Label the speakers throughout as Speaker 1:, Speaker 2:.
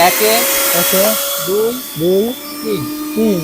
Speaker 1: একে
Speaker 2: একে
Speaker 1: দুই
Speaker 2: দুই
Speaker 1: তিন
Speaker 2: তিন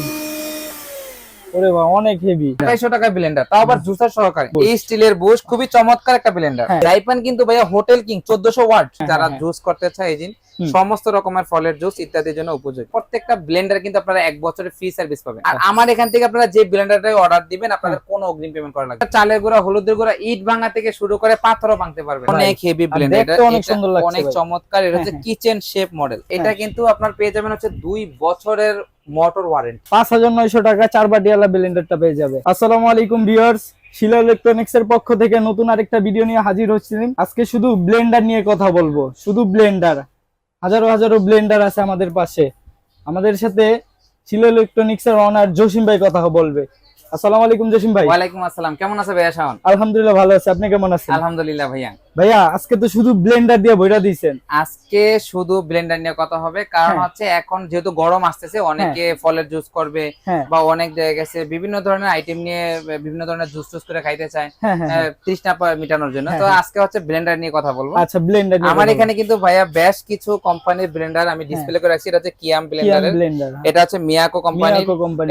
Speaker 2: ওরে বাবা অনেক হেভি
Speaker 1: আড়াইশো টাকা ব্লেন্ডার তাও আবার জুসার সহকারে এই স্টিলের বোস খুবই চমৎকার একটা ব্লেন্ডার
Speaker 2: হ্যাঁ।
Speaker 1: জাইপান কিন্তু ভাইয়া হোটেল কিং চোদ্দশো ওয়াট
Speaker 2: হ্যাঁ,
Speaker 1: যারা
Speaker 2: হ্যাঁ।
Speaker 1: জুস করতে চায় এই জিন
Speaker 2: হুম।
Speaker 1: সমস্ত রকমের ফলের জুস ইত্যাদির জন্য উপযোগী। প্রত্যেকটা ব্লেন্ডার কিন্তু আপনারা এক বছরের ফ্রি সার্ভিস পাবেন। আর আমার এখান থেকে আপনারা যে ব্লেন্ডারটাই অর্ডার দিবেন আপনাদের কোনো অগ্রিম পেমেন্ট করা লাগবে। চালের গুঁড়া হলুদের গুঁড়া ইট ভাঙা থেকে শুরু করে পাথরও ভাঙতে পারবেন। অনেক হেভি ব্লেন্ডার
Speaker 2: অনেক সুন্দর লাগছে
Speaker 1: অনেক চমৎকার। এটা হচ্ছে। কিচেন শেপ মডেল এটা
Speaker 2: হ্যাঁ।
Speaker 1: কিন্তু আপনার পেয়ে যাবেন হচ্ছে দুই বছরের মোটর ওয়ারেন্টি
Speaker 2: পাঁচ হাজার নয়শো টাকা চার বাটিওয়ালা ব্লেন্ডারটা পেয়ে যাবে। আসসালামু আলাইকুম ভিউয়ার্স শিলা ইলেকট্রনিক্স এর পক্ষ থেকে নতুন আরেকটা ভিডিও নিয়ে হাজির হচ্ছিলেন আজকে শুধু ব্লেন্ডার নিয়ে কথা বলব। শুধু ব্লেন্ডার হাজারো হাজারো ব্লেন্ডার আছে আমাদের পাশে। আমাদের সাথে ছিল ইলেকট্রনিক্স এর অনার জসিম ভাই কথা বলবে। আসসালামু আলাইকুম জসিম ভাই।
Speaker 1: ওয়ালাইকুম আসসালাম। কেমন আছে ভাইয়া শাওন?
Speaker 2: আলহামদুলিল্লাহ ভালো আছে। আপনি কেমন আছেন?
Speaker 1: আলহামদুলিল্লাহ ভাইয়া।
Speaker 2: ভাইয়া আজকে তো শুধু ব্লেন্ডার দিয়ে বইটা দিয়েছেন।
Speaker 1: আজকে শুধু ব্লেন্ডার নিয়ে কথা হবে কারণ
Speaker 2: হ্যাঁ।
Speaker 1: হচ্ছে এখন যেহেতু গরম আসতেছে হ্যাঁ। অনেকে ফলের জুস করবে
Speaker 2: হ্যাঁ।
Speaker 1: বা অনেক জায়গায় গেছে বিভিন্ন ধরনের আইটেম নিয়ে বিভিন্ন ধরনের জুস টুস করে খাইতে চায় তৃষ্ণা মেটানোর জন্য। তো আজকে হচ্ছে ব্লেন্ডার নিয়ে কথা বলব।
Speaker 2: আচ্ছা ব্লেন্ডার
Speaker 1: আমার এখানে কিন্তু ভাইয়া বেশ কিছু কোম্পানির ব্লেন্ডার আমি ডিসপ্লে করে রাখছি এটা হচ্ছে কিয়াম
Speaker 2: ব্লেন্ডার
Speaker 1: এটা হচ্ছে মিয়াকো কোম্পানি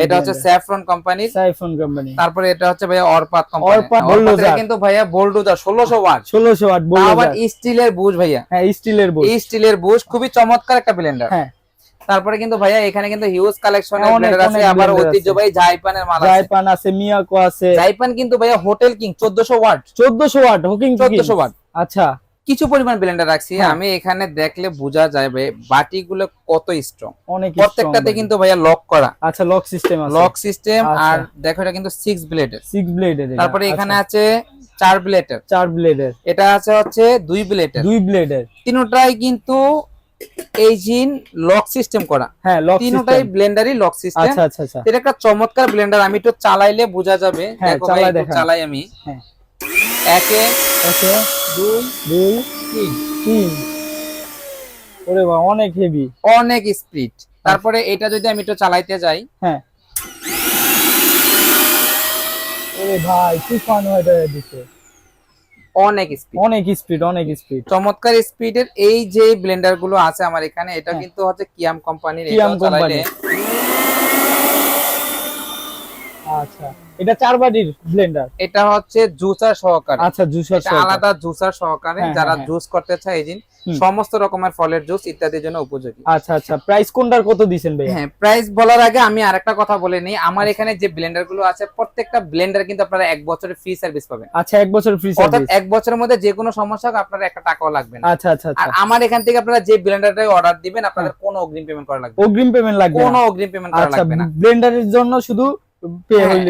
Speaker 1: এটা হচ্ছে স্যাফরন কোম্পানি
Speaker 2: স্যাফরন কোম্পানি
Speaker 1: তারপরে এটা হচ্ছে ভাইয়া অরপাত কোম্পানি
Speaker 2: অরপাত
Speaker 1: কিন্তু ভাইয়া বোল্ডুদা 1600 ওয়াট
Speaker 2: 1600
Speaker 1: ওয়াট
Speaker 2: বুশ
Speaker 1: আবার স্টিলের বুশ ভাইয়া।
Speaker 2: হ্যাঁ স্টিলের
Speaker 1: বুশ। স্টিলের বুশ খুবই চমৎকার একটা ব্লেন্ডার
Speaker 2: হ্যাঁ।
Speaker 1: তারপরে কিন্তু ভাইয়া এখানে কিন্তু হিউজ কালেকশন আছে। আবার ঐতিহ্যবাহী জাইপানের মাল আছে।
Speaker 2: জাইপান আছে মিয়াকো আছে।
Speaker 1: জাইপান কিন্তু ভাইয়া হোটেল কিং 1400 ওয়াট
Speaker 2: 1400 ওয়াট হোকিং
Speaker 1: 1400 ওয়াট
Speaker 2: আচ্ছা।
Speaker 1: কিছু পরিমাণ ব্লেন্ডার রাখছি। আমি এখানে দেখলে বোঝা যাবে বাটিগুলো কত স্ট্রং
Speaker 2: অনেক
Speaker 1: প্রত্যেকটাতে কিন্তু ভাইয়া লক করা।
Speaker 2: আচ্ছা লক সিস্টেম আছে।
Speaker 1: লক সিস্টেম আর দেখো এটা কিন্তু সিক্স ব্লেডের
Speaker 2: সিক্স ব্লেডের
Speaker 1: তারপরে এখানে আছে 4 ব্লেডের।
Speaker 2: চার ব্লেডের।
Speaker 1: এটা আছে হচ্ছে 2 ব্লেডের।
Speaker 2: দুই ব্লেডের।
Speaker 1: তিনটাই কিন্তু এইজিন লক সিস্টেম করা।
Speaker 2: হ্যাঁ লক
Speaker 1: তিনটাই ব্লেন্ডারই লক সিস্টেম।
Speaker 2: আচ্ছা আচ্ছা আচ্ছা।
Speaker 1: এটা একটা চমৎকার ব্লেন্ডার আমি একটু চালাইলে বোঝা যাবে।
Speaker 2: হ্যাঁ,
Speaker 1: দেখো ভাই চালাই আমি।
Speaker 2: হ্যাঁ।
Speaker 1: একে
Speaker 2: ওকে
Speaker 1: দুই
Speaker 2: দুই
Speaker 1: তিন।
Speaker 2: তিন। ওরে বাবা অনেক হেভি
Speaker 1: অনেক স্পিড তারপরে এটা যদি আমি একটু চালাইতে যাই।
Speaker 2: হ্যাঁ ওরে ভাই তুফান হয়ে দিচ্ছে
Speaker 1: অনেক স্পিড
Speaker 2: অনেক স্পিড অনেক স্পিড
Speaker 1: চমৎকার স্পিডের এই যে ব্লেন্ডারগুলো আছে আমার এখানে এটা
Speaker 2: হ্যাঁ।
Speaker 1: কিন্তু হচ্ছে কিয়াম কোম্পানির
Speaker 2: কিয়াম আচ্ছা এটা চার বাটির ব্লেন্ডার
Speaker 1: এটা হচ্ছে জুসার সহকারে।
Speaker 2: আচ্ছা জুসার
Speaker 1: আলাদা জুসার সহকারে
Speaker 2: হ্যাঁ,
Speaker 1: যারা
Speaker 2: হ্যাঁ,
Speaker 1: জুস করতে চায় এই জিন সমস্ত রকমের ফলের জুস ইত্যাদির জন্য উপযোগী।
Speaker 2: আচ্ছা আচ্ছা প্রাইস কোনটার কত ভাই
Speaker 1: হ্যাঁ প্রাইস বলার আগে আমি আরেকটা কথা বলে নিই। আমার এখানে যে ব্লেন্ডারগুলো আছে প্রত্যেকটা ব্লেন্ডার কিন্তু আপনারা এক বছরের ফ্রি সার্ভিস পাবেন।
Speaker 2: আচ্ছা এক বছর ফ্রি
Speaker 1: অর্থাৎ এক বছরের মধ্যে যে কোনো সমস্যা হোক আপনার একটা টাকাও লাগবে না।
Speaker 2: আচ্ছা আচ্ছা
Speaker 1: আর
Speaker 2: আচ্ছা
Speaker 1: আমার এখান থেকে আপনারা যে ব্লেন্ডারটাই অর্ডার দিবেন আপনাদের কোনো অগ্রিম পেমেন্ট করা লাগবে
Speaker 2: অগ্রিম পেমেন্ট লাগবে
Speaker 1: কোনো অগ্রিম পেমেন্ট করা
Speaker 2: আচ্ছা
Speaker 1: লাগবে না।
Speaker 2: ব্লেন্ডারের জন্য শুধু
Speaker 1: হ্যাঁ,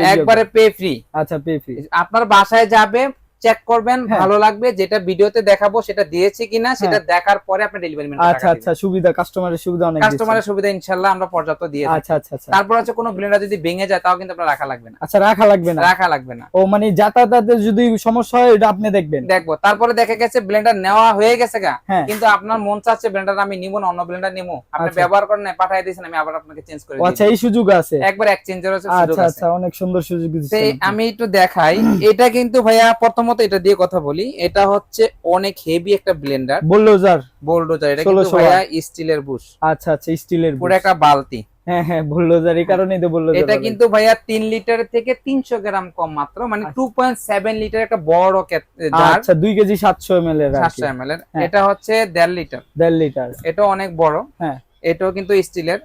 Speaker 1: একবারে পে ফ্রি
Speaker 2: আচ্ছা পে ফ্রি
Speaker 1: আপনার বাসায় যাবে চেক করবেন
Speaker 2: হ্যাঁ।
Speaker 1: ভালো লাগবে যেটা ভিডিওতে দেখাবো সেটা দিয়েছি কিনা সেটা দেখার পরে আপনি ডেলিভারি ম্যান
Speaker 2: আচ্ছা আচ্ছা সুবিধা কাস্টমারের সুবিধা অনেক
Speaker 1: কাস্টমারের সুবিধা ইনশাআল্লাহ আমরা পর্যাপ্ত দিয়ে।
Speaker 2: আচ্ছা আচ্ছা আচ্ছা।
Speaker 1: তারপর হচ্ছে কোনো ব্লেন্ডার যদি ভেঙে যায় তাও কিন্তু আপনার রাখা লাগবে না।
Speaker 2: আচ্ছা রাখা লাগবে না?
Speaker 1: রাখা লাগবে না।
Speaker 2: ও মানে যাতায়াতের যদি সমস্যা হয় এটা আপনি দেখবেন।
Speaker 1: দেখব। তারপরে দেখা গেছে ব্লেন্ডার নেওয়া হয়ে গেছে গা।
Speaker 2: হ্যাঁ।
Speaker 1: কিন্তু আপনার মন চাচ্ছে ব্লেন্ডার আমি নিবো না অন্য ব্লেন্ডার নিবো। আপনি
Speaker 2: আচ্ছা।
Speaker 1: ব্যবহার করেন না পাঠিয়ে দিয়েছেন আমি আবার আপনাকে চেঞ্জ করে
Speaker 2: আচ্ছা এই সুযোগ আছে?
Speaker 1: একবার এক্সচেঞ্জের সুযোগ
Speaker 2: আচ্ছা
Speaker 1: আছে।
Speaker 2: আচ্ছা অনেক সুন্দর সুযোগ
Speaker 1: তো
Speaker 2: দিচ্ছেন
Speaker 1: আমি একটু দেখাই এটা কিন্তু ভাইয়া প্রথমত এটা দিয়ে কথা বলি এটা হচ্ছে অনেক হেভি একটা ব্লেন্ডার
Speaker 2: বলল যার
Speaker 1: বোল্ডোজার এটা কিন্তু ভাইয়া স্টিলের বুশ
Speaker 2: আচ্ছা আচ্ছা স্টিলের
Speaker 1: পুরো একটা বালতি।
Speaker 2: হ্যাঁ হ্যাঁ বলল যার এই কারণেই তো বলল
Speaker 1: এটা কিন্তু ভাইয়া তিন লিটার থেকে তিনশো গ্রাম কম মাত্র মানে টু পয়েন্ট সেভেন লিটার একটা বড় জার
Speaker 2: আচ্ছা দুই কেজি সাতশো এম এল এর আর কি।
Speaker 1: সাতশো এম এর। এটা হচ্ছে দেড় লিটার
Speaker 2: দেড় লিটার
Speaker 1: এটা অনেক বড়।
Speaker 2: হ্যাঁ।
Speaker 1: এটাও কিন্তু স্টিলের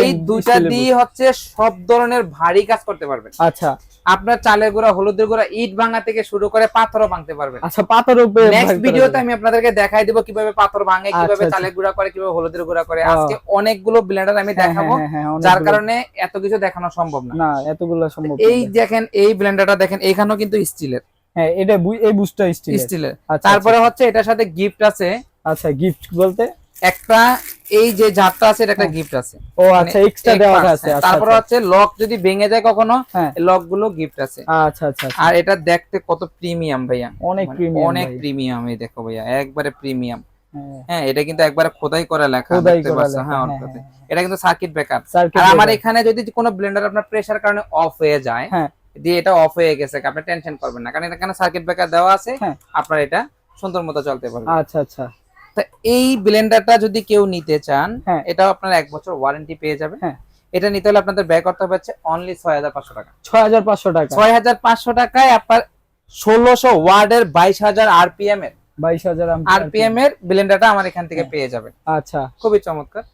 Speaker 1: এই দুইটা দিয়ে হচ্ছে সব ধরনের ভারী কাজ করতে পারবেন।
Speaker 2: আচ্ছা।
Speaker 1: আপনার চালের গুঁড়া হলুদের গুঁড়া ইট ভাঙা থেকে শুরু করে পাথরও ভাঙতে পারবেন।
Speaker 2: আচ্ছা উপরে
Speaker 1: নেক্সট ভিডিওতে আমি আপনাদেরকে দেখাই দিব কীভাবে পাথর ভাঙে
Speaker 2: আচ্ছা,
Speaker 1: কীভাবে
Speaker 2: আচ্ছা।
Speaker 1: চালের গুঁড়া করে কীভাবে হলুদের গুঁড়া করে। আজকে অনেকগুলো ব্লেন্ডার আমি দেখাবো
Speaker 2: হ্যাঁ,
Speaker 1: যার কারণে এত কিছু দেখানো সম্ভব না।
Speaker 2: না এতগুলো সম্ভব
Speaker 1: এই দেখেন এই ব্লেন্ডারটা দেখেন এখানেও কিন্তু স্টিলের।
Speaker 2: হ্যাঁ এটা এই বুস্টার স্টিল
Speaker 1: স্টিলের।
Speaker 2: আচ্ছা
Speaker 1: তারপরে হচ্ছে এটার সাথে গিফট আছে।
Speaker 2: আচ্ছা গিফট বলতে?
Speaker 1: একটা এই যে জারটা আছে এটা একটা গিফট আছে।
Speaker 2: ও আচ্ছা এক্সট্রা দেওয়া আছে
Speaker 1: হ্যাঁ।
Speaker 2: আচ্ছা
Speaker 1: তারপরে হচ্ছে লক যদি ভেঙে যায় কখনো
Speaker 2: হ্যাঁ।
Speaker 1: লকগুলো গিফট আছে।
Speaker 2: আচ্ছা আচ্ছা আচ্ছা।
Speaker 1: আর এটা দেখতে কত প্রিমিয়াম ভাইয়া।
Speaker 2: অনেক
Speaker 1: মানে
Speaker 2: প্রিমিয়াম
Speaker 1: অনেক প্রিমিয়াম এই দেখো ভাইয়া একবারে প্রিমিয়াম
Speaker 2: হ্যাঁ।
Speaker 1: হ্যাঁ এটা কিন্তু একবারে খোদাই করা লেখা
Speaker 2: খোদাই
Speaker 1: দেখতে
Speaker 2: করা
Speaker 1: পাচ্ছ হ্যাঁ
Speaker 2: হ্যাঁ। হ্যাঁ,
Speaker 1: এটা কিন্তু সার্কিট ব্রেকার আর আমার এখানে যদি কোনো ব্লেন্ডার আপনার প্রেসার কারণে অফ হয়ে যায়
Speaker 2: হ্যাঁ।
Speaker 1: দিয়ে এটা অফ হয়ে গেছে আপনি টেনশন করবেন না। কারণ এখানে সার্কিট ব্রেকার দেওয়া আছে
Speaker 2: হ্যাঁ।
Speaker 1: আপনার এটা সুন্দর মতো চলতে পারবে।
Speaker 2: আচ্ছা আচ্ছা।
Speaker 1: তা এই ব্লেন্ডারটা যদি কেউ নিতে চান
Speaker 2: হ্যাঁ।
Speaker 1: এটাও আপনারা এক বছর ওয়ারেন্টি পেয়ে যাবে।
Speaker 2: হ্যাঁ।
Speaker 1: এটা নিতে হলে আপনাদের ব্যয় করতে হবে অনলি ছয় হাজার পাঁচশো টাকা।
Speaker 2: ছয় হাজার পাঁচশো টাকা।
Speaker 1: ছয় হাজার পাঁচশো টাকায় আপনার ষোলোশো ওয়ার্ডের বাইশ হাজার আরপিএম এর।
Speaker 2: বাইশ হাজার
Speaker 1: আরপিএম এর ব্লেন্ডারটা আমার এখান থেকে পেয়ে যাবে।
Speaker 2: আচ্ছা।
Speaker 1: খুবই চমৎকার।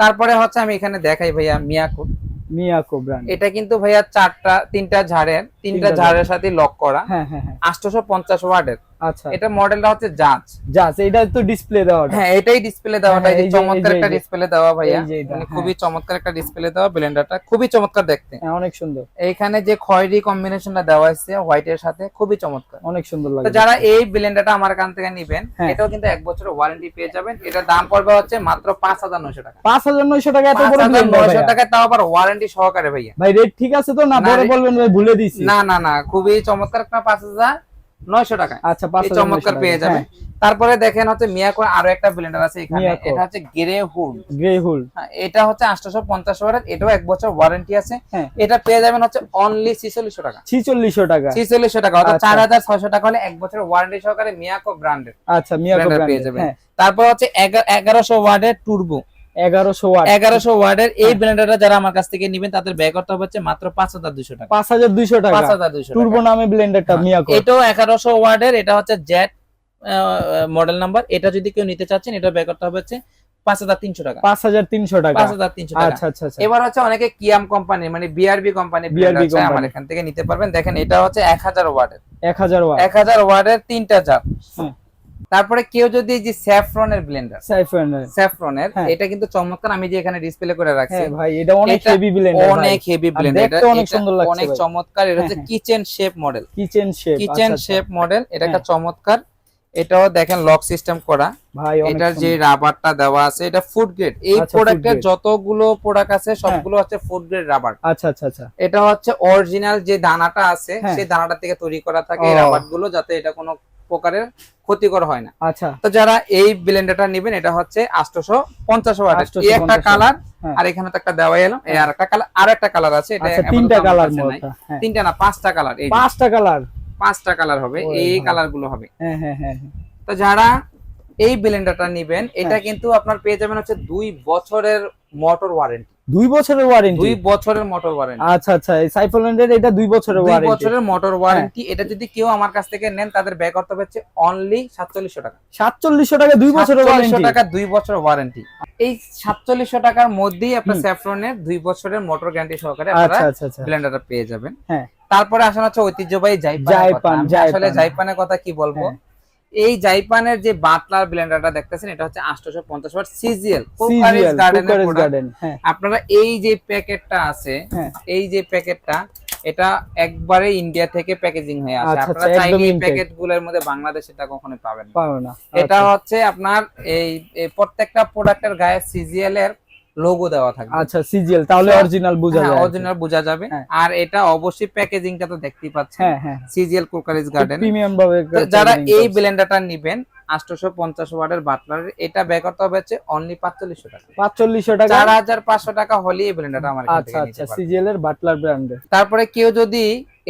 Speaker 1: তারপরে হচ্ছে আমি এখানে দেখাই ভাইয়া মিয়াকুর
Speaker 2: মিয়াকো ব্র্যান্ড
Speaker 1: এটা কিন্তু ভাইয়া চারটা তিনটা ঝাড়ের তিনটা ঝাড়ের। সাথে লক করা।
Speaker 2: হ্যাঁ হ্যাঁ হ্যাঁ।
Speaker 1: আটশোশো পঞ্চাশ ওয়ার্ডের।
Speaker 2: আচ্ছা।
Speaker 1: এটা মডেলটা হচ্ছে জাজ
Speaker 2: জাস্ট এটা তো ডিসপ্লে দেওয়া
Speaker 1: হ্যাঁ এটাই ডিসপ্লে দেওয়াটা
Speaker 2: হ্যাঁ,
Speaker 1: এই চমৎকার একটা ডিসপ্লে দেওয়া ভাইয়া।
Speaker 2: এটা,
Speaker 1: মানে
Speaker 2: হ্যাঁ।
Speaker 1: খুবই চমৎকার একটা ডিসপ্লে দেওয়া ব্লেন্ডারটা খুবই চমৎকার দেখতে।
Speaker 2: হ্যাঁ অনেক সুন্দর।
Speaker 1: এইখানে যে খয়েরি কম্বিনেশনটা দেওয়া হয়েছে হোয়াইট এর সাথে খুবই চমৎকার।
Speaker 2: অনেক সুন্দর লাগে
Speaker 1: যারা এই ব্লেন্ডারটা আমার কাছ থেকে নিবেন। এটাও কিন্তু এক বছরের ওয়ারেন্টি পেয়ে যাবেন। এটার দাম পড়বে হচ্ছে মাত্র পাঁচ হাজার নয়শো টাকা।
Speaker 2: পাঁচ হাজার নয়শো টাকা এত বড়
Speaker 1: নয়শো টাকায় তাও আবার ওয়ারেন্টি সহকারে ভাইয়া।
Speaker 2: ভাই রেট ঠিক আছে তো? না পরে বলবেন ভাই ভুলে দিছি।
Speaker 1: না না না খুবই চমৎকার একটা পাঁচ হাজার। হাজার নয়শো টাকা
Speaker 2: আচ্ছা পাঁচ
Speaker 1: চমৎকার পেয়ে যাবে
Speaker 2: হ্যাঁ,
Speaker 1: তারপরে দেখেন হচ্ছে মিয়াকোর আরও একটা ব্লেন্ডার আছে এখানে। এটা হচ্ছে গ্রে হুড
Speaker 2: গ্রে হুল
Speaker 1: এটা হচ্ছে আটশোশো পঞ্চাশ ওয়ারের এটাও এক বছর ওয়ারেন্টি আছে।
Speaker 2: হ্যাঁ।
Speaker 1: এটা পেয়ে যাবেন হচ্ছে অনলি ছিচল্লিশশো টাকা।
Speaker 2: ছিচল্লিশশো টাকা।
Speaker 1: ছিচল্লিশশো টাকা অর্থাৎ
Speaker 2: আচ্ছা।
Speaker 1: চার হাজার ছয়শো টাকা হলে এক বছরের ওয়ারেন্টি সহকারে মিয়াকো ব্র্যান্ডের
Speaker 2: আচ্ছা মিয়াকো
Speaker 1: ব্লেন্ডার পেয়ে যাবেন।
Speaker 2: হ্যাঁ।
Speaker 1: তারপর হচ্ছে এগা- এগারোশো ওয়ার্ডের টুরবো
Speaker 2: এগারোশো ওয়াট।
Speaker 1: এগারোশো এই
Speaker 2: হ্যাঁ।
Speaker 1: ব্লেন্ডারটা যারা আমার কাছ থেকে নিবেন তাদের ব্যয় করতে হচ্ছে মাত্র পাঁচ হাজার দুশো টাকা।
Speaker 2: পাঁচ হাজার দুইশো টাকা।
Speaker 1: পাঁচ হাজার দুশো
Speaker 2: টুরবো নামে ব্লেন্ডারটা মিয়াকো
Speaker 1: এটাও এগারোশো এটা হচ্ছে জেট মডেল নাম্বার এটা যদি কেউ নিতে চাচ্ছেন এটা ব্যয় করতে হবে হচ্ছে পাঁচ হাজার তিনশো টাকা।
Speaker 2: পাঁচ হাজার তিনশো টাকা।
Speaker 1: পাঁচ হাজার তিনশো টাকা।
Speaker 2: আচ্ছা আচ্ছা আচ্ছা।
Speaker 1: এবার হচ্ছে অনেকে কিয়াম কোম্পানি মানে বিআরবি কোম্পানি
Speaker 2: BRB
Speaker 1: আমার এখান থেকে নিতে পারবেন। দেখেন এটা হচ্ছে এক হাজার ওয়ার্ডের
Speaker 2: এক হাজার ওয়াট।
Speaker 1: এক হাজার তিনটা জার। তারপরে কেউ যদি এই যে স্যাফরনের ব্লেন্ডার
Speaker 2: সাইফানের
Speaker 1: স্যাফরনের
Speaker 2: হ্যাঁ।
Speaker 1: এটা কিন্তু চমৎকার আমি যে এখানে ডিসপ্লে করে রাখছি।
Speaker 2: হ্যাঁ ভাই এটা অনেক হেভি ব্লেন্ডার
Speaker 1: অনেক হেভি ব্লেন্ডার
Speaker 2: অনেক সুন্দর লাগছে
Speaker 1: অনেক চমৎকার এটা হচ্ছে kitchen chef model
Speaker 2: kitchen chef
Speaker 1: kitchen chef model এটা একটা
Speaker 2: হ্যাঁ।
Speaker 1: চমৎকার। এটাও দেখেন লক সিস্টেম করা।
Speaker 2: ভাই
Speaker 1: এটার যে রাবারটা দেওয়া আছে এটা ফুড গ্রেড এই
Speaker 2: আচ্ছা,
Speaker 1: প্রোডাক্টের যতগুলো প্রোডাক্ট আছে সবগুলো হচ্ছে ফুড গ্রেড রাবার
Speaker 2: আচ্ছা আচ্ছা আচ্ছা।
Speaker 1: এটা হচ্ছে অরিজিনাল যে দানাটা আছে। সেই দানাটা থেকে তৈরি করা থাকে। এই রাবারগুলো যাতে এটা কোনো প্রকারের ক্ষতিকর হয় না।
Speaker 2: আচ্ছা।
Speaker 1: তো যারা এই ব্লেন্ডারটা নেবেন এটা হচ্ছে আটশোশো পঞ্চাশ
Speaker 2: 850
Speaker 1: এই একটা কালার
Speaker 2: হ্যাঁ।
Speaker 1: আর এখানে তো একটা দেওয়া এলো এই আর একটা কালার আর একটা কালার আছে এটা
Speaker 2: আচ্ছা তিনটা কালার হ্যাঁ।
Speaker 1: তিনটা না পাঁচটা কালার এই
Speaker 2: পাঁচটা কালার
Speaker 1: পাঁচটা কালার হবে এই কালারগুলো হবে।
Speaker 2: হ্যাঁ।
Speaker 1: তো যারা এই ব্লেন্ডারটা নিবেন এটা। কিন্তু আপনার পেয়ে যাবেন হচ্ছে দুই বছরের মোটর ওয়ারেন্টি
Speaker 2: দুই বছরের ওয়ারেন্টি
Speaker 1: দুই বছরের মোটর ওয়ারেন্টি
Speaker 2: আচ্ছা আচ্ছা এই সাইফোল্যান্ডের এটা দুই বছরের ওয়ারেন্টি দুই
Speaker 1: বছরের মোটর ওয়ারেন্টি এটা যদি কেউ আমার কাছ থেকে নেন তাদের ব্যয় করতে হচ্ছে অনলি সাতচল্লিশশো টাকা।
Speaker 2: সাতচল্লিশশো টাকা দুই বছরের
Speaker 1: 4700
Speaker 2: ওয়ারেন্টি
Speaker 1: টাকা দুই বছরের ওয়ারেন্টি এই সাতচল্লিশশো টাকার মধ্যেই আপনার। স্যাফরনের দুই বছরের মোটর গ্যারান্টি সহকারে আপনারা
Speaker 2: আচ্ছা আচ্ছা আচ্ছা।
Speaker 1: ব্লেন্ডারটা পেয়ে যাবেন।
Speaker 2: হ্যাঁ।
Speaker 1: তারপরে আসেন হচ্ছে ঐতিহ্যবাহী জাইপান
Speaker 2: জাইপান,
Speaker 1: আসলে
Speaker 2: জাইপান।
Speaker 1: জাইপানের কথা কি বলব?
Speaker 2: হ্যাঁ।
Speaker 1: এই জাইপানের যে বাটলার ব্লেন্ডারটা দেখতেছেন এটা হচ্ছে পঞ্চাশ ওয়াট সিজিএল
Speaker 2: কুকারেজ গার্ডেন হ্যাঁ
Speaker 1: আপনারা এই যে প্যাকেটটা আছে
Speaker 2: হ্যাঁ।
Speaker 1: এই যে প্যাকেটটা এটা একবারে ইন্ডিয়া থেকে প্যাকেজিং হয়ে আসে
Speaker 2: আচ্ছা,
Speaker 1: আপনারা
Speaker 2: আচ্ছা,
Speaker 1: চাইলে এই। প্যাকেটগুলোর মধ্যে বাংলাদেশে এটা কখনো পাবেন না এটা
Speaker 2: আচ্ছা।
Speaker 1: হচ্ছে আপনার এই এই প্রত্যেকটা প্রোডাক্টের গায়ে সিজিএল এর লোগো দেওয়া থাকবে।
Speaker 2: আচ্ছা সিজিএল তাহলে অরিজিনাল বোঝা যাবে
Speaker 1: অরিজিনাল বোঝা যাবে।
Speaker 2: হ্যাঁ।
Speaker 1: আর এটা অবশ্যই প্যাকেজিংটা তো দেখতেই পাচ্ছেন।
Speaker 2: হ্যাঁ হ্যাঁ
Speaker 1: সিজিএল কুকারিজ গার্ডেন
Speaker 2: প্রিমিয়াম ভাবে
Speaker 1: যারা এই। ব্লেন্ডারটা নিবেন আটশোশো পঞ্চাশ ওয়াটের বাটলার এটা ব্যয় করতে হবে হচ্ছে অনলি পাঁচচল্লিশশো টাকা।
Speaker 2: পাঁচচল্লিশশো টাকা?
Speaker 1: চার হাজার পাঁচশো টাকা হলে এই ব্লেন্ডারটা আমার
Speaker 2: আচ্ছা আচ্ছা। সিজিএল এর বাটলার ব্র্যান্ডের
Speaker 1: তারপরে কেউ যদি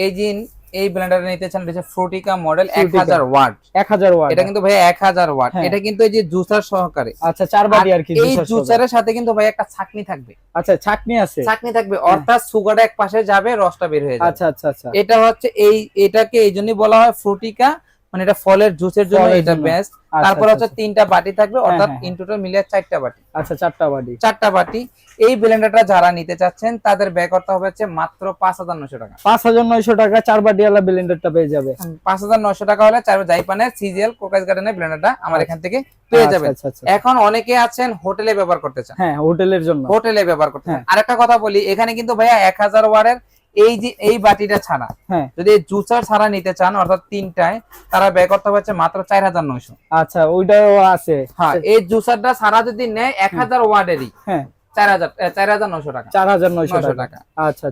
Speaker 1: এই জিন এই ব্লেন্ডারে নিতে চান এটা ফ্রুটিকা মডেল এক
Speaker 2: Frutica।
Speaker 1: হাজার ওয়াট।
Speaker 2: এক হাজার ওয়াট।
Speaker 1: এটা কিন্তু ভাই এক হাজার ওয়াট।
Speaker 2: হ্যাঁ।
Speaker 1: এটা কিন্তু এই যে জুসার সহকারে।
Speaker 2: আচ্ছা চার বাটি আর কি
Speaker 1: এই জুসারের সাথে কিন্তু ভাই একটা ছাকনি থাকবে।
Speaker 2: আচ্ছা ছাকনি আছে।
Speaker 1: ছাকনি থাকবে। অর্থাৎ সুগার এক পাশে যাবে রসটা বের হয়ে যাবে।
Speaker 2: আচ্ছা আচ্ছা আচ্ছা।
Speaker 1: এটা হচ্ছে এই এটাকে এইজন্যই বলা হয় ফ্রুটিকা মানে এটা ফলের জুসের জন্য এটা বেস্ট
Speaker 2: আচ্ছা,
Speaker 1: তারপর
Speaker 2: আচ্ছা,
Speaker 1: হচ্ছে তিনটা বাটি থাকবে অর্থাৎ
Speaker 2: হ্যাঁ,
Speaker 1: ইন টোটাল মিলিয়ে চারটা বাটি।
Speaker 2: আচ্ছা চারটা বাটি।
Speaker 1: চারটা বাটি। এই ব্লেন্ডারটা যারা নিতে চাচ্ছেন তাদের ব্যয় করতে হবে হচ্ছে মাত্র পাঁচ হাজার নশো টাকা।
Speaker 2: পাঁচ হাজার নয়শো টাকা চার বাটি আলা ব্লেন্ডারটা পেয়ে যাবে।
Speaker 1: পাঁচ হাজার নশো টাকা হলে চার জাইপানের সিজিএল কোকাইজ গার্ডেনের ব্লেন্ডারটা আমার এখান থেকে পেয়ে
Speaker 2: আচ্ছা,
Speaker 1: যাবেন
Speaker 2: আচ্ছা আচ্ছা।
Speaker 1: এখন অনেকে আছেন হোটেলে ব্যবহার করতে চান।
Speaker 2: হ্যাঁ হোটেলের জন্য।
Speaker 1: হোটেলে ব্যবহার করতে চান।
Speaker 2: হ্যাঁ।
Speaker 1: আরেকটা কথা বলি এখানে কিন্তু ভাইয়া এক হাজার ওয়ারের এই যে এই বাটিটা ছাড়া।
Speaker 2: হ্যাঁ।
Speaker 1: যদি জুসার ছাড়া নিতে চান অর্থাৎ তিনটায় তারা ব্যয় করতে হচ্ছে মাত্র চার হাজার নয়শো।
Speaker 2: আচ্ছা ওইটাও আছে।
Speaker 1: হ্যাঁ এই জুসারটা ছাড়া যদি নেয় এক হাজার ওয়ার্ডেরই।
Speaker 2: হ্যাঁ।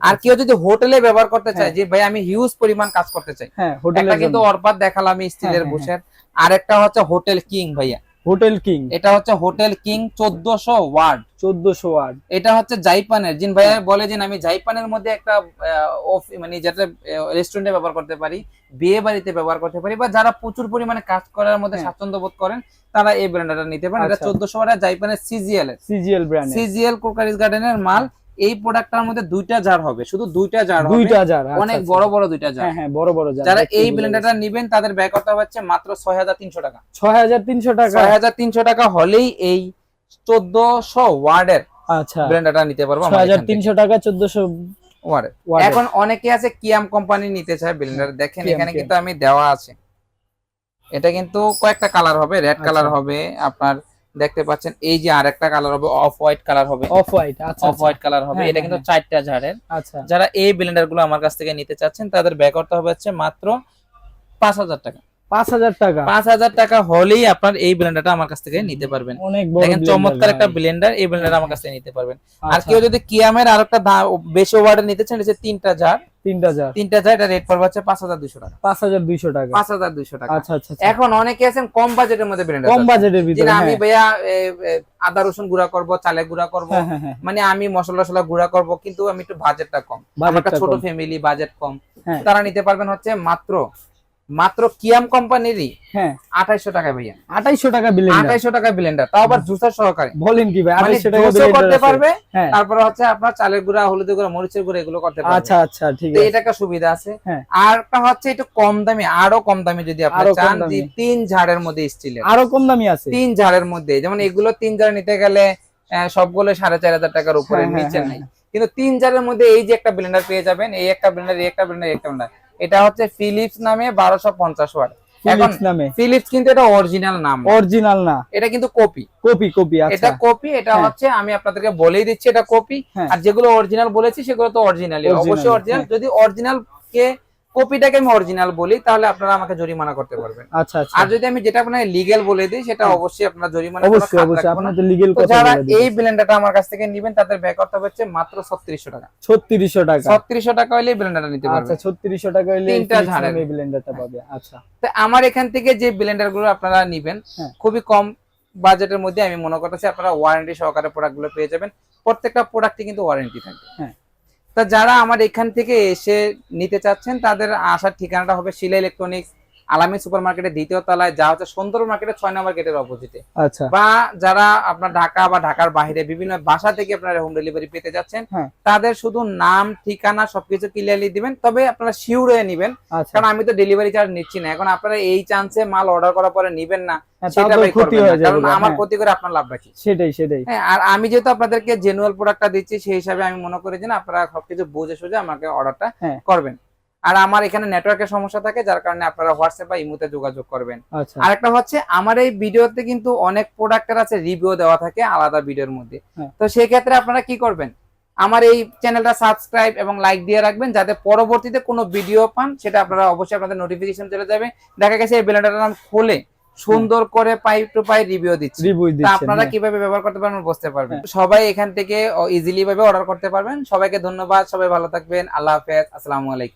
Speaker 1: আর কেউ যদি হোটেলে ব্যবহার করতে চায়
Speaker 2: হ্যাঁ।
Speaker 1: যে ভাই আমি হিউজ পরিমাণ কাজ করতে চাই।
Speaker 2: হ্যাঁ
Speaker 1: কিন্তু দেখালাম স্টিলের আরেকটা হচ্ছে হোটেল কিং ভাইয়া।
Speaker 2: Hotel king.
Speaker 1: এটা হচ্ছে হোটেল কিং চোদ্দশো ওয়ার্ড।
Speaker 2: চোদ্দশো ওয়াট
Speaker 1: এটা হচ্ছে জাইপানের। জিন ভাইয়া বলে যে আমি জাইপানের মধ্যে একটা মানে যেটা রেস্টুরেন্টে ব্যবহার করতে পারি বিয়ে বাড়িতে ব্যবহার করতে পারি বা যারা প্রচুর পরিমাণে কাজ করার মধ্যে
Speaker 2: হ্যাঁ।
Speaker 1: স্বাচ্ছন্দ্য বোধ করেন তারা এই ব্র্যান্ডটা নিতে পারেন। এটা
Speaker 2: আচ্ছা।
Speaker 1: চোদ্দশো ওয়াটের জাইপানের সিজিএল
Speaker 2: সিজিএল ব্র্যান্ড
Speaker 1: সিজিএল কোকারিজ গার্ডেনের মাল এই প্রোডাক্টটার মধ্যে দুইটা জার হবে শুধু দুইটা জার হবে
Speaker 2: দুইটা জার আচ্ছা,
Speaker 1: অনেক
Speaker 2: আচ্ছা।
Speaker 1: বড় বড় দুইটা জার
Speaker 2: হ্যাঁ হ্যাঁ বড় বড় জার
Speaker 1: যারা এই ব্লেন্ডারটা নিবেন তাদের ব্যয় করতে হচ্ছে মাত্র ছয় হাজার তিনশো টাকা।
Speaker 2: যাচ্ছে। ছয় হাজার তিনশো টাকা?
Speaker 1: ছয় হাজার তিনশো টাকা হলেই এই চোদ্দশো ওয়ার্ডের
Speaker 2: আচ্ছা।
Speaker 1: ব্লেন্ডারটা নিতে পারব
Speaker 2: ছয় হাজার তিনশো টাকা চোদ্দশো
Speaker 1: ওয়ার্ডের।
Speaker 2: ওয়াটের।
Speaker 1: এখন অনেকে আছে কিয়াম কোম্পানি নিতে চায় ব্লেন্ডার দেখেন এখানে কিন্তু আমি দেওয়া আছে। এটা কিন্তু কয়েকটা কালার হবে রেড
Speaker 2: আচ্ছা।
Speaker 1: কালার হবে আপনার দেখতে পাচ্ছেন এই যে আরেকটা কালার হবে অফ হোয়াইট কালার হবে।
Speaker 2: অফ হোয়াইট আচ্ছা
Speaker 1: অফ হোয়াইট কালার হবে
Speaker 2: হ্যাঁ,
Speaker 1: এটা
Speaker 2: হ্যাঁ,
Speaker 1: কিন্তু
Speaker 2: হ্যাঁ।
Speaker 1: চারটা ঝাড়ের।
Speaker 2: আচ্ছা।
Speaker 1: যারা এই ব্লেন্ডারগুলো আমার কাছ থেকে নিতে চাচ্ছেন তাদের ব্যয় করতে হবে হচ্ছে মাত্র পাঁচ হাজার টাকা।
Speaker 2: পাঁচ হাজার টাকা?
Speaker 1: পাঁচ হাজার টাকা হলেই আপনার এই ব্লেন্ডারটা আমার কাছ থেকে নিতে পারবেন। দেখেন চমৎকার একটা ব্লেন্ডার এই ব্লেন্ডার আমার কাছ থেকে নিতে পারবেন। আর
Speaker 2: আচ্ছা,
Speaker 1: কেউ যদি কিয়ামের আর একটা বেশি ওয়ার্ডের নিতে চান তিনটা জার
Speaker 2: তিনটা জার
Speaker 1: তিনটা জার এটা রেট পড়বে হচ্ছে পাঁচ হাজার দুশো টাকা।
Speaker 2: পাঁচ হাজার দুইশো টাকা।
Speaker 1: পাঁচ হাজার দুশো টাকা।
Speaker 2: আচ্ছা আচ্ছা আচ্ছা।
Speaker 1: এখন অনেকে আছেন কম বাজেটের মধ্যে
Speaker 2: কম বাজেটের ভিতরে
Speaker 1: আমি
Speaker 2: হ্যাঁ।
Speaker 1: ভাইয়া আদা রসুন গুঁড়া করব চালে গুঁড়া করব।
Speaker 2: হ্যাঁ হ্যাঁ
Speaker 1: মানে আমি মশলা মশলা গুঁড়া করব কিন্তু আমি একটু বাজেটটা কম। আমার ছোট ফ্যামিলি বাজেট কম। তারা নিতে পারবেন হচ্ছে মাত্র মাত্র কিয়াম কোম্পানিরই
Speaker 2: হ্যাঁ।
Speaker 1: আঠাইশো টাকা ভাইয়া
Speaker 2: আঠাইশো টাকা ব্লেন্ডার
Speaker 1: আঠাইশো টাকা ব্লেন্ডার তাও আবার জুসার সহকারে।
Speaker 2: বলেন কি ভাই
Speaker 1: মানে
Speaker 2: আঠাইশো টাকা
Speaker 1: করতে পারবে
Speaker 2: হ্যাঁ।
Speaker 1: তারপরে হচ্ছে আপনার চালের গুঁড়া হলুদের গুঁড়া মরিচের গুঁড়া এগুলো করতে পারবে।
Speaker 2: আচ্ছা আচ্ছা ঠিক আছে।
Speaker 1: এটা একটা সুবিধা আছে।
Speaker 2: হ্যাঁ।
Speaker 1: আর একটা হচ্ছে একটু কম দামি আরও কম দামি যদি আপনি চান যে তিন ঝাড়ের মধ্যে স্টিলের
Speaker 2: আরও কম দামি আছে।
Speaker 1: তিন ঝাড়ের মধ্যে যেমন এগুলো তিন ঝাড় নিতে গেলে সবগুলো সাড়ে চার হাজার টাকার উপরে
Speaker 2: হ্যাঁ,
Speaker 1: নিচে নাই। কিন্তু তিন ঝাড়ের মধ্যে এই যে একটা ব্লেন্ডার পেয়ে যাবেন এই একটা ব্লেন্ডার এই একটা ব্লেন্ডার এই একটা ব্লেন্ডার এটা হচ্ছে ফিলিপস নামে বারোশো পঞ্চাশ ওয়ার্ড এখন
Speaker 2: নামে।
Speaker 1: ফিলিপস কিন্তু এটা অরিজিনাল নাম।
Speaker 2: অরিজিনাল না।
Speaker 1: এটা কিন্তু কপি
Speaker 2: কপি কপি আচ্ছা।
Speaker 1: এটা কপি এটা
Speaker 2: হ্যাঁ।
Speaker 1: হচ্ছে আমি আপনাদেরকে বলেই দিচ্ছি এটা কপি
Speaker 2: হ্যাঁ।
Speaker 1: আর যেগুলো অরিজিনাল বলেছি সেগুলো তো অরিজিনাল অবশ্যই অরিজিনাল
Speaker 2: হ্যাঁ।
Speaker 1: যদি অরিজিনাল কে কপিটাকে আমি অরিজিনাল বলি তাহলে আপনারা আমাকে জরিমানা করতে পারবেন।
Speaker 2: আচ্ছা আচ্ছা।
Speaker 1: আর যদি আমি যেটা আপনার লিগেল বলে দিই সেটা অবশ্যই আপনারা জরিমানা
Speaker 2: অবশ্যই অবশ্যই। আপনার তো লিগেল কথা
Speaker 1: যারা এই ব্লেন্ডারটা আমার কাছ থেকে নেবেন তাদের ব্যয় করতে হচ্ছে মাত্র ছত্রিশশো টাকা।
Speaker 2: 3600 টাকা।
Speaker 1: ছত্রিশশো টাকা হলে ব্লেন্ডারটা নিতে
Speaker 2: আচ্ছা
Speaker 1: পারবেন
Speaker 2: 3600 টাকা হইলে
Speaker 1: তিনটা ঝাড়ের।
Speaker 2: এই ব্লেন্ডারটা পাবে। আচ্ছা।
Speaker 1: তো আমার এখান থেকে যে ব্লেন্ডারগুলো আপনারা নিবেন
Speaker 2: হ্যাঁ।
Speaker 1: খুবই কম বাজেটের মধ্যে আমি মনে করতেছি আপনারা ওয়ারেন্টি সহকারে প্রোডাক্টগুলো পেয়ে যাবেন। প্রত্যেকটা প্রোডাক্টে কিন্তু ওয়ারেন্টি থাকবে।
Speaker 2: হ্যাঁ।
Speaker 1: তা যারা আমার এখান থেকে এসে নিতে চাচ্ছেন তাদের আসার ঠিকানাটা হবে শিলা ইলেকট্রনিক্স আলামী সুপার মার্কেটের দ্বিতীয় তলায় যা হচ্ছে সুন্দর মার্কেটের ছয় নম্বর গেটের অপোজিটে
Speaker 2: আচ্ছা।
Speaker 1: বা যারা আপনার ঢাকা বা ঢাকার বাইরে বিভিন্ন বাসা থেকে আপনারা হোম ডেলিভারি পেতে যাচ্ছেন
Speaker 2: হ্যাঁ।
Speaker 1: তাদের শুধু নাম ঠিকানা সবকিছু ক্লিয়ারলি দিবেন তবে আপনারা শিওর হয়ে নিবেন।
Speaker 2: আচ্ছা।
Speaker 1: কারণ আমি তো ডেলিভারি চার্জ নিচ্ছি না। এখন আপনারা এই চান্সে মাল অর্ডার করার পরে নিবেন না
Speaker 2: হ্যাঁ, হয়ে
Speaker 1: আমার। ক্ষতি করে আপনার লাভ রাখি
Speaker 2: সেটাই সেটাই।
Speaker 1: আর আমি যেহেতু আপনাদেরকে জেনুয়াল প্রোডাক্টটা দিচ্ছি সেই হিসাবে আমি মনে করি যে আপনারা সবকিছু বুঝে সুঝে আমাকে অর্ডারটা। করবেন। আর আমার এখানে নেটওয়ার্কের সমস্যা থাকে যার কারণে আপনারা হোয়াটসঅ্যাপ বা ইমোতে যোগাযোগ করবেন।
Speaker 2: আচ্ছা।
Speaker 1: আরেকটা হচ্ছে আমার এই ভিডিওতে কিন্তু অনেক প্রোডাক্টের আছে রিভিউ দেওয়া থাকে আলাদা ভিডিওর মধ্যে।
Speaker 2: হ্যাঁ।
Speaker 1: তো সেই ক্ষেত্রে আপনারা কি করবেন? আমার এই চ্যানেলটা সাবস্ক্রাইব এবং লাইক দিয়ে রাখবেন যাতে পরবর্তীতে কোনো ভিডিও পান সেটা আপনারা অবশ্যই আপনাদের নোটিফিকেশন চলে যাবে। দেখা গেছে এই ব্লেন্ডারটার নাম খুলে সুন্দর করে পাইপ টু পাইপ রিভিউ দিচ্ছি। আপনারা
Speaker 2: হ্যাঁ।
Speaker 1: কীভাবে ব্যবহার করতে পারবেন বুঝতে পারবেন। সবাই এখান থেকে ইজিলি ভাবে অর্ডার করতে পারবেন। সবাইকে ধন্যবাদ সবাই ভালো থাকবেন। আল্লাহ হাফেজ আসসালামু আলাইকুম।